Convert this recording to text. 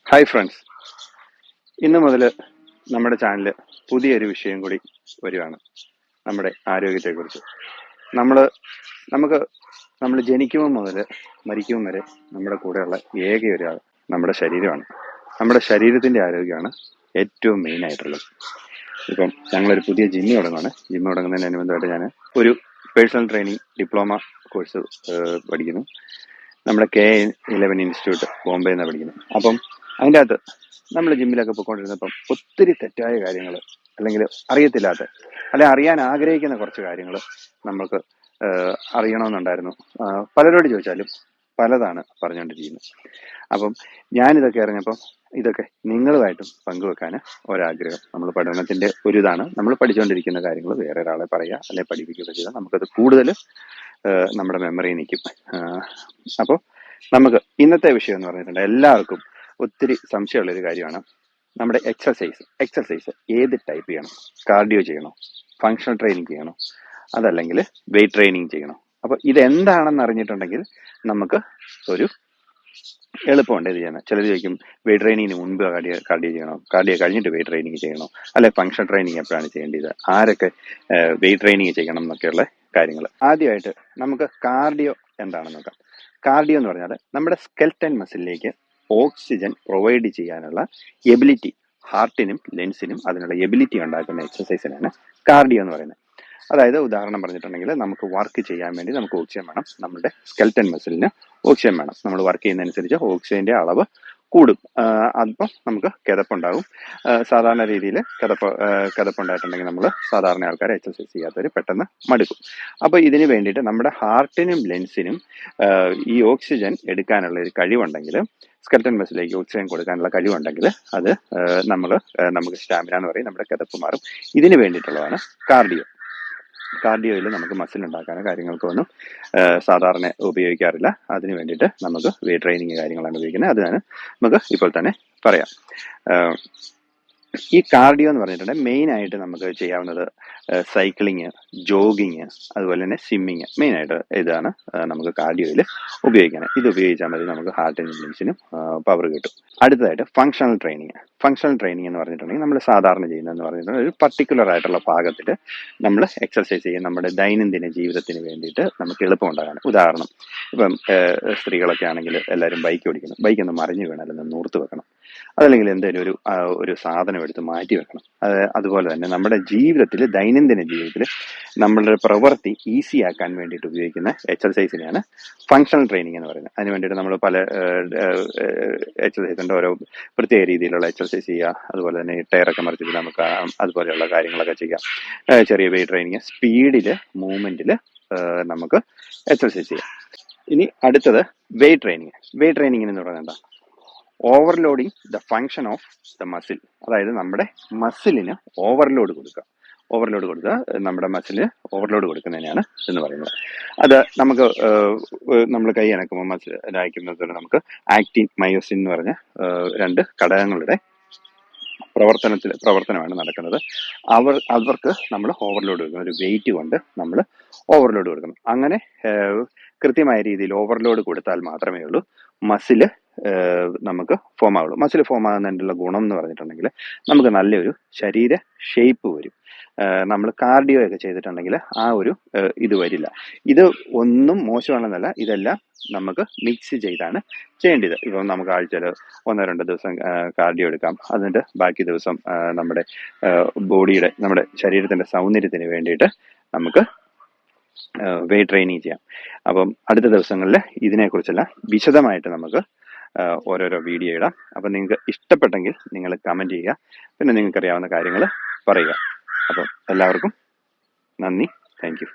Hi friends ഇന്ന് മുതൽ നമ്മുടെ ചാനൽ പുതിയൊരു വിഷയം കൂടി വരികയാണ്. നമ്മുടെ ആരോഗ്യത്തെക്കുറിച്ച്. നമ്മൾ നമുക്ക് നമ്മൾ ജനിക്കുമ്പോൾ മുതൽ മരിക്കുമ്പോൾ വരെ നമ്മുടെ കൂടെയുള്ള ഏക ഒരാൾ നമ്മുടെ ശരീരമാണ്. നമ്മുടെ ശരീരത്തിന്റെ ആരോഗ്യമാണ് ഏറ്റവും മെയിൻ ആയിട്ടുള്ളത്. ഇപ്പം ഞങ്ങളൊരു പുതിയ ജിമ്മ് തുടങ്ങുകയാണ് ജിമ്മ് തുടങ്ങുന്നതിനനുബന്ധമായിട്ട് ഞാൻ ഒരു പേഴ്സണൽ ട്രെയിനിങ് ഡിപ്ലോമ കോഴ്സ് പഠിക്കുന്നു. നമ്മുടെ കെ ഇലവൻ ഇൻസ്റ്റിറ്റ്യൂട്ട് ബോംബെ എന്നാണ് പഠിക്കുന്നത്. അപ്പം അതിന്റെ അകത്ത് നമ്മൾ ജിമ്മിലൊക്കെ പോയിക്കൊണ്ടിരുന്നപ്പം ഒത്തിരി തെറ്റായ കാര്യങ്ങൾ അല്ലെങ്കിൽ അറിയത്തില്ലാത്ത അല്ലെ അറിയാൻ ആഗ്രഹിക്കുന്ന കുറച്ച് കാര്യങ്ങൾ നമ്മൾക്ക് അറിയണമെന്നുണ്ടായിരുന്നു. പലരോട് ചോദിച്ചാലും പലതാണ് പറഞ്ഞുകൊണ്ടിരിക്കുന്നത്. അപ്പം ഞാനിതൊക്കെ അറിഞ്ഞപ്പം ഇതൊക്കെ നിങ്ങളുമായിട്ടും പങ്കുവെക്കാൻ ഒരാഗ്രഹം. നമ്മൾ പഠനത്തിന്റെ ഒരു ഇതാണ്. നമ്മൾ പഠിച്ചുകൊണ്ടിരിക്കുന്ന കാര്യങ്ങൾ വേറെ ഒരാളെ പറയുക അല്ലെ പഠിപ്പിക്കുകയൊക്കെ ചെയ്താൽ നമുക്കത് കൂടുതൽ നമ്മുടെ മെമ്മറി നിൽക്കും. അപ്പോൾ നമുക്ക് ഇന്നത്തെ വിഷയം എന്ന് പറഞ്ഞിട്ടുണ്ട് എല്ലാവർക്കും ഒത്തിരി സംശയമുള്ള ഒരു കാര്യമാണ്. നമ്മുടെ എക്സസൈസ് എക്സസൈസ് ഏത് ടൈപ്പ് ചെയ്യണം? കാർഡിയോ ചെയ്യണോ? ഫങ്ഷണൽ ട്രെയിനിങ് ചെയ്യണോ? അതല്ലെങ്കിൽ വെയിറ്റ് ട്രെയിനിങ് ചെയ്യണോ? അപ്പോൾ ഇതെന്താണെന്ന് അറിഞ്ഞിട്ടുണ്ടെങ്കിൽ നമുക്ക് ഒരു എളുപ്പമുണ്ട് ഇത് ചെയ്യാൻ. ചിലർ ചോദിക്കും വെയിറ്റ് ട്രെയിനിങ്ങിന് മുൻപ് കാർഡിയോ കാർഡിയോ ചെയ്യണോ? കാർഡിയോ കഴിഞ്ഞിട്ട് വെയിറ്റ് ട്രെയിനിങ് ചെയ്യണോ? അല്ലെ ഫങ്ഷൻ ട്രെയിനിങ് എപ്പോഴാണ് ചെയ്യേണ്ടത്? ആരൊക്കെ വെയിറ്റ് ട്രെയിനിങ് ചെയ്യണം എന്നൊക്കെയുള്ള കാര്യങ്ങൾ. ആദ്യമായിട്ട് നമുക്ക് കാർഡിയോ എന്താണെന്ന് നോക്കാം. കാർഡിയോ എന്ന് പറഞ്ഞാൽ നമ്മുടെ സ്കെൽറ്റൻ മസിലിലേക്ക് ഓക്സിജൻ പ്രൊവൈഡ് ചെയ്യാനുള്ള എബിലിറ്റി ഹാർട്ടിനും ലെൻസിനും അതിനുള്ള എബിലിറ്റി ഉണ്ടാക്കുന്ന എക്സസൈസിനാണ് കാർഡിയോ എന്ന് പറയുന്നത്. അതായത് ഉദാഹരണം പറഞ്ഞിട്ടുണ്ടെങ്കിൽ നമുക്ക് വർക്ക് ചെയ്യാൻ വേണ്ടി നമുക്ക് ഓക്സിജൻ വേണം. നമ്മുടെ സ്കെൽറ്റൻ മസിലിന് ഓക്സിജൻ വേണം. നമ്മൾ വർക്ക് ചെയ്യുന്നതനുസരിച്ച് ഓക്സിജന്റെ അളവ് കൂടും. അപ്പം നമുക്ക് കിതപ്പുണ്ടാകും സാധാരണ രീതിയിൽ കിതപ്പ് കിതപ്പുണ്ടായിട്ടുണ്ടെങ്കിൽ നമ്മൾ സാധാരണ ആൾക്കാർ എക്സസൈസ് ചെയ്യാത്തവർ പെട്ടെന്ന് മടുക്കും. അപ്പോൾ ഇതിന് വേണ്ടിയിട്ട് നമ്മുടെ ഹാർട്ടിനും ലെൻസിനും ഈ ഓക്സിജൻ എടുക്കാനുള്ള ഒരു കഴിവുണ്ടെങ്കിൽ സ്കെൽറ്റൻ മസിലേക്ക് ഓക്സിജൻ കൊടുക്കാനുള്ള കഴിവുണ്ടെങ്കിൽ അത് നമ്മൾ നമുക്ക് സ്റ്റാമിന എന്ന് പറയും. നമ്മുടെ കിതപ്പ് മാറും. ഇതിന് വേണ്ടിയിട്ടുള്ളതാണ് കാർഡിയോ. കാർഡിയോയിൽ നമുക്ക് മസിൽ ഉണ്ടാക്കാനോ കാര്യങ്ങൾക്കൊന്നും സാധാരണ ഉപയോഗിക്കാറില്ല. അതിന് വേണ്ടിയിട്ട് നമുക്ക് വെയിറ്റ് ട്രെയിനിങ് കാര്യങ്ങളാണ് ഉപയോഗിക്കുന്നത്. അതിനാണ് നമുക്ക് ഇപ്പോൾ തന്നെ പറയാം. ഈ കാർഡിയോ എന്ന് പറഞ്ഞിട്ടുണ്ടെങ്കിൽ മെയിൻ ആയിട്ട് നമുക്ക് ചെയ്യാവുന്നത് സൈക്ലിങ് ജോഗിങ് അതുപോലെ തന്നെ സ്വിമ്മിങ് മെയിൻ ആയിട്ട് ഇതാണ് നമുക്ക് കാർഡിയോയിൽ ഉപയോഗിക്കുന്നത് ഇത് ഉപയോഗിച്ചാൽ മതി നമുക്ക് ഹാർട്ടിനും ലിംസിനും പവർ കിട്ടും. അടുത്തതായിട്ട് ഫങ്ഷണൽ ട്രെയിനിങ് ഫങ്ഷണൽ ട്രെയിനിങ് എന്ന് പറഞ്ഞിട്ടുണ്ടെങ്കിൽ നമ്മൾ സാധാരണ ചെയ്യുന്നതെന്ന് പറഞ്ഞിട്ടുണ്ടെങ്കിൽ ഒരു പർട്ടിക്കുലർ ആയിട്ടുള്ള ഭാഗത്തിൽ നമ്മൾ എക്സർസൈസ് ചെയ്യും. നമ്മുടെ ദൈനംദിന ജീവിതത്തിന് വേണ്ടിയിട്ട് നമുക്ക് എളുപ്പമുണ്ടാകാൻ. ഉദാഹരണം ഇപ്പം സ്ത്രീകളൊക്കെ ആണെങ്കിൽ എല്ലാവരും ബൈക്ക് ഓടിക്കണം. ബൈക്ക് ഒന്ന് മറിഞ്ഞു അല്ലെങ്കിൽ നൂർത്ത് വെക്കണം. അതല്ലെങ്കിൽ എന്തെങ്കിലും ഒരു ഒരു സാധനം എടുത്ത് മാറ്റി വെക്കണം. അതുപോലെ തന്നെ നമ്മുടെ ജീവിതത്തിൽ ദൈനംദിന ജീവിതത്തിൽ നമ്മളുടെ പ്രവൃത്തി ഈസി ആക്കാൻ വേണ്ടിയിട്ട് ഉപയോഗിക്കുന്ന എക്സർസൈസിനെയാണ് ഫങ്ഷണൽ ട്രെയിനിങ് എന്ന് പറയുന്നത്. അതിന് വേണ്ടിയിട്ട് നമ്മൾ പല എക്സർസൈസിന്റെ ഓരോ പ്രത്യേക രീതിയിലുള്ള എക്സർസൈസ് ചെയ്യുക. അതുപോലെ തന്നെ ടയറൊക്കെ മറിച്ചിട്ട് നമുക്ക് അതുപോലെയുള്ള കാര്യങ്ങളൊക്കെ ചെയ്യാം. ചെറിയ വെയിറ്റ് ട്രെയിനിങ് സ്പീഡിൽ മൂവ്മെന്റിൽ നമുക്ക് എക്സർസൈസ് ചെയ്യാം. ഇനി അടുത്തത് വെയിറ്റ് ട്രെയിനിങ് വെയിറ്റ് ട്രെയിനിങ് എന്ന് പറയുന്നത് എന്താ? Overloading the function of the muscle അതായത് നമ്മുടെ മസിലിന് ഓവർലോഡ് കൊടുക്കുക. ഓവർലോഡ് കൊടുക്കുക. നമ്മുടെ മസിൽ ഓവർലോഡ് കൊടുക്കുന്നതിനാണ് എന്ന് പറയുന്നത്. അത് നമുക്ക് നമ്മൾ കൈ അനക്കുമ്പോൾ മസിൽ അയക്കുന്നത് നമുക്ക് ആക്ടിൻ മയോസിൻ എന്ന് പറഞ്ഞ രണ്ട് ഘടകങ്ങളുടെ പ്രവർത്തനത്തിൽ പ്രവർത്തനമാണ് നടക്കുന്നത്. അവർ അവർക്ക് നമ്മൾ ഓവർലോഡ് കൊടുക്കണം ഒരു വെയിറ്റ് കൊണ്ട് നമ്മൾ ഓവർലോഡ് കൊടുക്കണം അങ്ങനെ കൃത്യമായ രീതിയിൽ ഓവർലോഡ് കൊടുത്താൽ മാത്രമേ ഉള്ളൂ മസിൽ നമുക്ക് ഫോം ആവുള്ളൂ. മസിൽ ഫോം ആകുന്നതിനുള്ള ഗുണം എന്ന് പറഞ്ഞിട്ടുണ്ടെങ്കിൽ നമുക്ക് നല്ലൊരു ശരീര ഷേപ്പ് വരും. നമ്മൾ കാർഡിയോ ഒക്കെ ചെയ്തിട്ടുണ്ടെങ്കിൽ ആ ഒരു ഇത് വരില്ല. ഇത് ഒന്നും മോശമാണെന്നല്ല ഇതെല്ലാം നമുക്ക് മിക്സ് ചെയ്താണ് ചെയ്യേണ്ടത്. ഇപ്പം നമുക്ക് ആഴ്ചയിൽ ഒന്നോ രണ്ടോ ദിവസം കാർഡിയോ എടുക്കാം. അതിന്റെ ബാക്കി ദിവസം നമ്മുടെ ബോഡിയുടെ നമ്മുടെ ശരീരത്തിന്റെ സൗന്ദര്യത്തിന് വേണ്ടിയിട്ട് നമുക്ക് വെയിറ്റ് ട്രെയിനിങ് ചെയ്യാം. അപ്പം അടുത്ത ദിവസങ്ങളിൽ ഇതിനെക്കുറിച്ചെല്ലാം വിശദമായിട്ട് നമുക്ക് ഓരോരോ വീഡിയോ ഇടാം. അപ്പം നിങ്ങൾക്ക് ഇഷ്ടപ്പെട്ടെങ്കിൽ നിങ്ങൾ കമന്റ് ചെയ്യുക. പിന്നെ നിങ്ങൾക്കറിയാവുന്ന കാര്യങ്ങൾ പറയുക. അപ്പം എല്ലാവർക്കും നന്ദി. Thank you